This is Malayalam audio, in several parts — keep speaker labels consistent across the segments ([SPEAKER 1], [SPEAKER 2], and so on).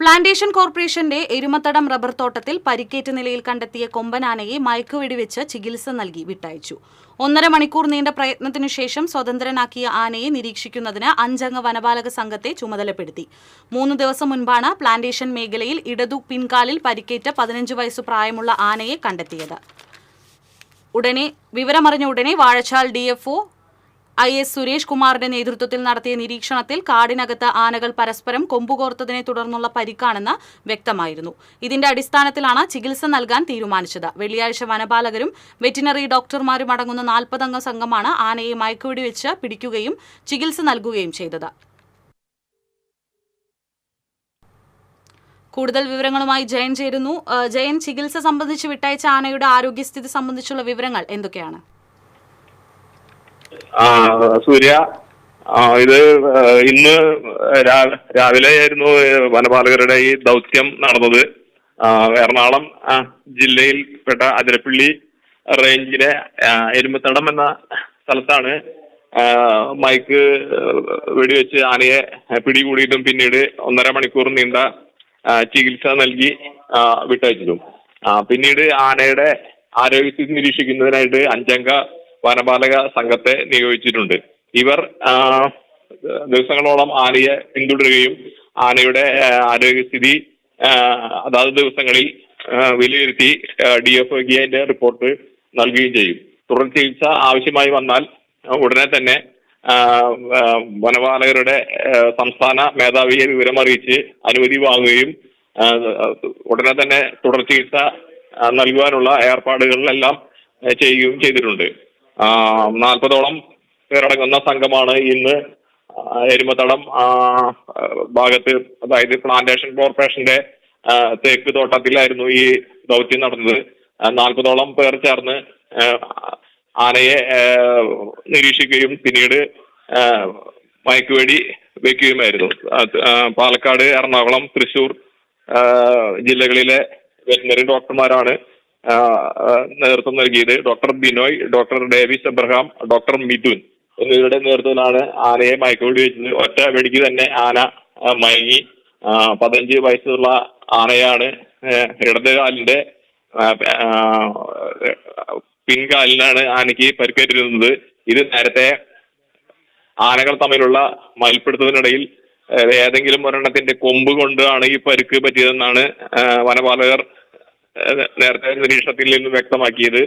[SPEAKER 1] പ്ലാന്റേഷൻ കോർപ്പറേഷന്റെ എരുമത്തടം റബ്ബർ തോട്ടത്തിൽ പരിക്കേറ്റ നിലയിൽ കണ്ടെത്തിയ കൊമ്പനാനയെ മയക്കുവെടിവെച്ച് ചികിത്സ നൽകി വിട്ടയച്ചു. ഒന്നര മണിക്കൂർ നീണ്ട പ്രയത്നത്തിനു ശേഷം സ്വതന്ത്രനാക്കിയ ആനയെ നിരീക്ഷിക്കുന്നതിന് അഞ്ചംഗ വനപാലക സംഘത്തെ ചുമതലപ്പെടുത്തി. മൂന്ന് ദിവസം മുൻപാണ് പ്ലാന്റേഷൻ മേഖലയിൽ ഇടതു പിൻകാലിൽ പരിക്കേറ്റ പതിനഞ്ച് വയസ്സു പ്രായമുള്ള ആനയെ കണ്ടെത്തിയത്. ഉടനെ വിവരമറിഞ്ഞ ഉടനെ Vazhachal D I S Suresh കുമാറിന്റെ നേതൃത്വത്തിൽ നടത്തിയ നിരീക്ഷണത്തിൽ കാടിനകത്ത് ആനകൾ പരസ്പരം കൊമ്പുകോർത്തതിനെ തുടർന്നുള്ള പരിക്കാണെന്ന് വ്യക്തമായിരുന്നു. ഇതിന്റെ അടിസ്ഥാനത്തിലാണ് ചികിത്സ നൽകാൻ തീരുമാനിച്ചത്. വെള്ളിയാഴ്ച വനപാലകരും വെറ്റിനറി ഡോക്ടർമാരും അടങ്ങുന്ന നാൽപ്പതംഗ സംഘമാണ് ആനയെ മയക്കുവെടി വെച്ച് പിടിക്കുകയും ചികിത്സ നൽകുകയും ചെയ്തത്. കൂടുതൽ വിവരങ്ങളുമായി ജയൻ ചേരുന്നു. ജയൻ ചികിത്സ സംബന്ധിച്ച് വിട്ടയച്ച ആനയുടെ ആരോഗ്യസ്ഥിതി സംബന്ധിച്ചുള്ള വിവരങ്ങൾ എന്തൊക്കെയാണ്?
[SPEAKER 2] സൂര്യ ഇത് ഇന്ന് രാവിലെ ആയിരുന്നു വനപാലകരുടെ ഈ ദൗത്യം നടന്നത്. എറണാകുളം ജില്ലയിൽ പെട്ട അതിരപ്പള്ളി റേഞ്ചിലെ എരുമത്തടം എന്ന സ്ഥലത്താണ് മൈക്ക് വെടിവെച്ച് ആനയെ പിടികൂടിയിട്ടും പിന്നീട് ഒന്നര മണിക്കൂർ നീണ്ട ചികിത്സ നൽകി വിട്ടയച്ചിട്ടും പിന്നീട് ആനയുടെ ആരോഗ്യസ്ഥിതി നിരീക്ഷിക്കുന്നതിനായിട്ട് അഞ്ചംഗ വനപാലക സംഘത്തെ നിയോഗിച്ചിട്ടുണ്ട്. ഇവർ ദിവസങ്ങളോളം ആനയെ പിന്തുടരുകയും ആനയുടെ ആരോഗ്യസ്ഥിതി അതാത് ദിവസങ്ങളിൽ വിലയിരുത്തി ഡി എഫ് ഗിയന്റെ റിപ്പോർട്ട് നൽകുകയും ചെയ്യും. തുടർ ചികിത്സ ആവശ്യമായി വന്നാൽ ഉടനെ തന്നെ വനപാലകരുടെ സംസ്ഥാന മേധാവിയെ വിവരമറിയിച്ച് അനുമതി വാങ്ങുകയും ഉടനെ തന്നെ തുടർ ചികിത്സ നൽകുവാനുള്ള ഏർപ്പാടുകളിലെല്ലാം ചെയ്യുകയും ചെയ്തിട്ടുണ്ട്. നാൽപ്പതോളം പേരടങ്ങുന്ന സംഘമാണ് ഇന്ന് എരുമത്തടം ഭാഗത്ത് അതായത് പ്ലാന്റേഷൻ കോർപ്പറേഷന്റെ തേക്ക് തോട്ടത്തിലായിരുന്നു ഈ ദൗത്യം നടന്നത്. നാൽപ്പതോളം പേർ ചേർന്ന് ആനയെ നിരീക്ഷിക്കുകയും പിന്നീട് മയക്കുവേടി വെക്കുകയുമായിരുന്നു. പാലക്കാട് എറണാകുളം തൃശൂർ ജില്ലകളിലെ വെറ്റിനറി ഡോക്ടർമാരാണ് നേതൃത്വം നൽകിയത് doctor Binoy doctor Davis Abraham doctor Mithun എന്നിവരുടെ നേതൃത്വത്തിലാണ് ആനയെ മയക്കുവെടി വെച്ചത് ഒറ്റ വെടിക്ക് തന്നെ ആന മയങ്ങി. പതിനഞ്ച് വയസ്സുള്ള ആനയാണ് ഇടത് കാലിന്റെ പിൻകാലിനാണ് ആനയ്ക്ക് പരിക്കേറ്റിരുന്നത്. ഇത് നേരത്തെ ആനകൾ തമ്മിലുള്ള മൽപ്പിടുത്തത്തിനിടയിൽ ഏതെങ്കിലും ഒരെണ്ണത്തിന്റെ കൊമ്പ് കൊണ്ടാണ് ഈ പരുക്ക് പറ്റിയതെന്നാണ് വനപാലകർ നേരത്തെ നിരീക്ഷണത്തിൽ നിന്നും വ്യക്തമാക്കിയത്.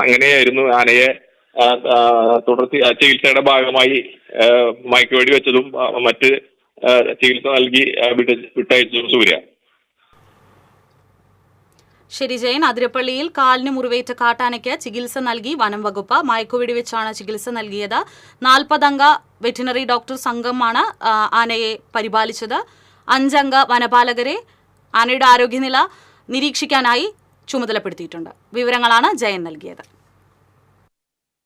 [SPEAKER 2] അങ്ങനെയായിരുന്നു ആനയെ തുടർത്തി ചികിത്സയുടെ ഭാഗമായി മയക്കുവെടി വെച്ചതും മറ്റ് ചികിത്സ നൽകി വിട്ടയച്ചതും സൂര്യ.
[SPEAKER 1] ശരി ജയൻ. അതിരപ്പള്ളിയിൽ കാലിന് മുറിവേറ്റ കാട്ടാനയ്ക്ക് ചികിത്സ നൽകി വനം വകുപ്പ്. മയക്കുവെടി വെച്ചാണ് ചികിത്സ നൽകിയത്. നാൽപ്പതംഗ വെറ്റിനറി ഡോക്ടർ സംഘമാണ് ആനയെ പരിപാലിച്ചത്. അഞ്ചംഗ വനപാലകരെ ആനയുടെ ആരോഗ്യനില നിരീക്ഷിക്കാനായി ചുമതലപ്പെടുത്തിയിട്ടുണ്ട്. വിവരങ്ങളാണ് ജയൻ നൽകിയത്.